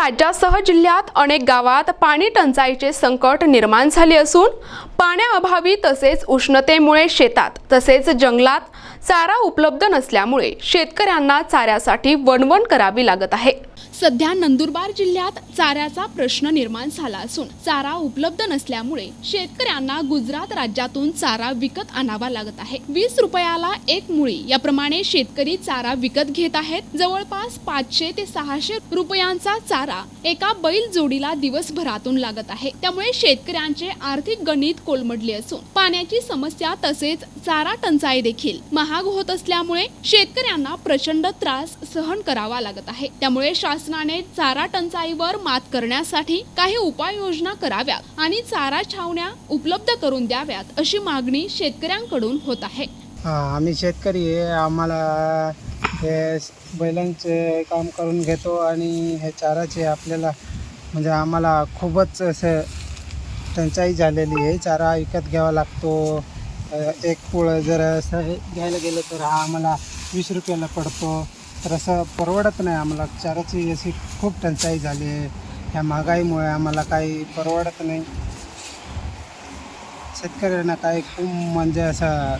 राज्यासह जिल्ह्यात अनेक गावात पाणी टंचाईचे संकट निर्माण झाले असून पाण्याअभावी तसेच उष्णतेमुळे शेतात तसेच जंगलात चारा उपलब्ध नसल्यामुळे शेतकऱ्यांना चाऱ्यासाठी वणवण करावी लागत आहे. सध्या नंदुरबार जिल्ह्यात चाऱ्याचा प्रश्न निर्माण झाला असून चारा उपलब्ध नसल्यामुळे शेतकऱ्यांना गुजरात राज्यातून चारा विकत आणावा लागत आहे. वीस रुपयाला एक मुळी याप्रमाणे शेतकरी चारा विकत घेत आहेत. जवळपास पाचशे ते सहाशे रुपयांचा चारा एका बैल जोडीला दिवसभरातून लागत आहे. त्यामुळे शेतकऱ्यांचे आर्थिक गणित कोलमडले असून पाण्याची समस्या तसेच चारा टंचाई देखील महाग होत असल्यामुळे शेतकऱ्यांना प्रचंड त्रास सहन करावा लागत आहे. त्यामुळे शासनाने चारा टंचाईवर मात करण्यासाठी काही उपाययोजना कराव्यात आणि चारा छावण्या उपलब्ध करून द्याव्यात अशी मागणी शेतकऱ्यांकडून होत आहे. आम्ही शेतकरी आहे. आम्हाला हे बैलांचे काम करून घेतो आणि हे चाराचे आपल्याला म्हणजे आम्हाला खूपच असं टंचाई झालेली आहे. चारा विकत घ्यावा लागतो. एक पोळं जर असं हे घ्यायला गेलं तर हा आम्हाला वीस रुपयाला पडतो. तर असं परवडत नाही आम्हाला. चाराची अशी खूप टंचाई झाली आहे. ह्या महागाईमुळे आम्हाला काही परवडत नाही. शेतकऱ्यांना काही खूप म्हणजे असं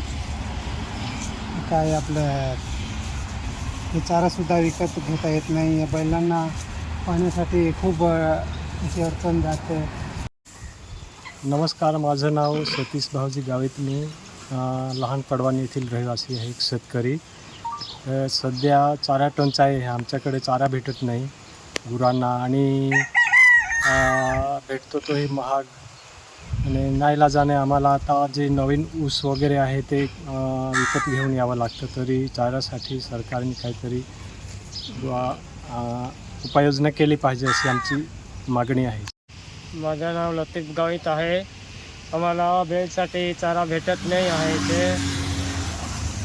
काय आपलं हे चारासुद्धा विकत घेता येत नाही. या बैलांना पाण्यासाठी खूप अशी अडचण जाते. नमस्कार माझं नाव सतीश भाऊजी गावित मी. लहान पडवानी येथील रहिवासी आहे एक शेतकरी. सध्या चारा टंचाई आहे. आमच्याकडे चारा भेटत नाही. गुरांना आणि भेटतो तोही महाग. आणि नाईला जाणे आम्हाला आता जे नवीन ऊस वगैरे आहे ते विकत घेऊन यावं लागतं. तरी चाऱ्यासाठी सरकारने काहीतरी उपाययोजना केली पाहिजे अशी आमची मागणी आहे. माझं नाव लतीफ गावित आहे. आम्हाला बेडसाठी चारा भेटत नाही आहे ते.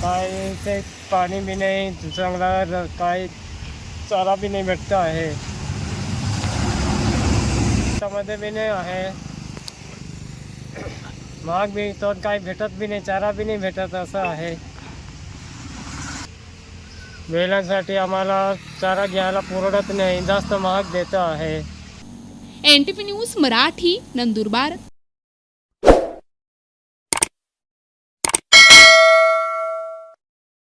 काय ते पाणी बी नाही चांगला र- चारा बी नाही भेटत आहे. त्यामध्ये बी नाही आहे. महाग बी तो काय भेटत बी नाही, चारा बी नाही भेटत असं आहे. बैलांसाठी आम्हाला चारा घ्यायला पुरवत नाही, जास्त महाग देतं आहे. N T news Marathi, Nandurbar.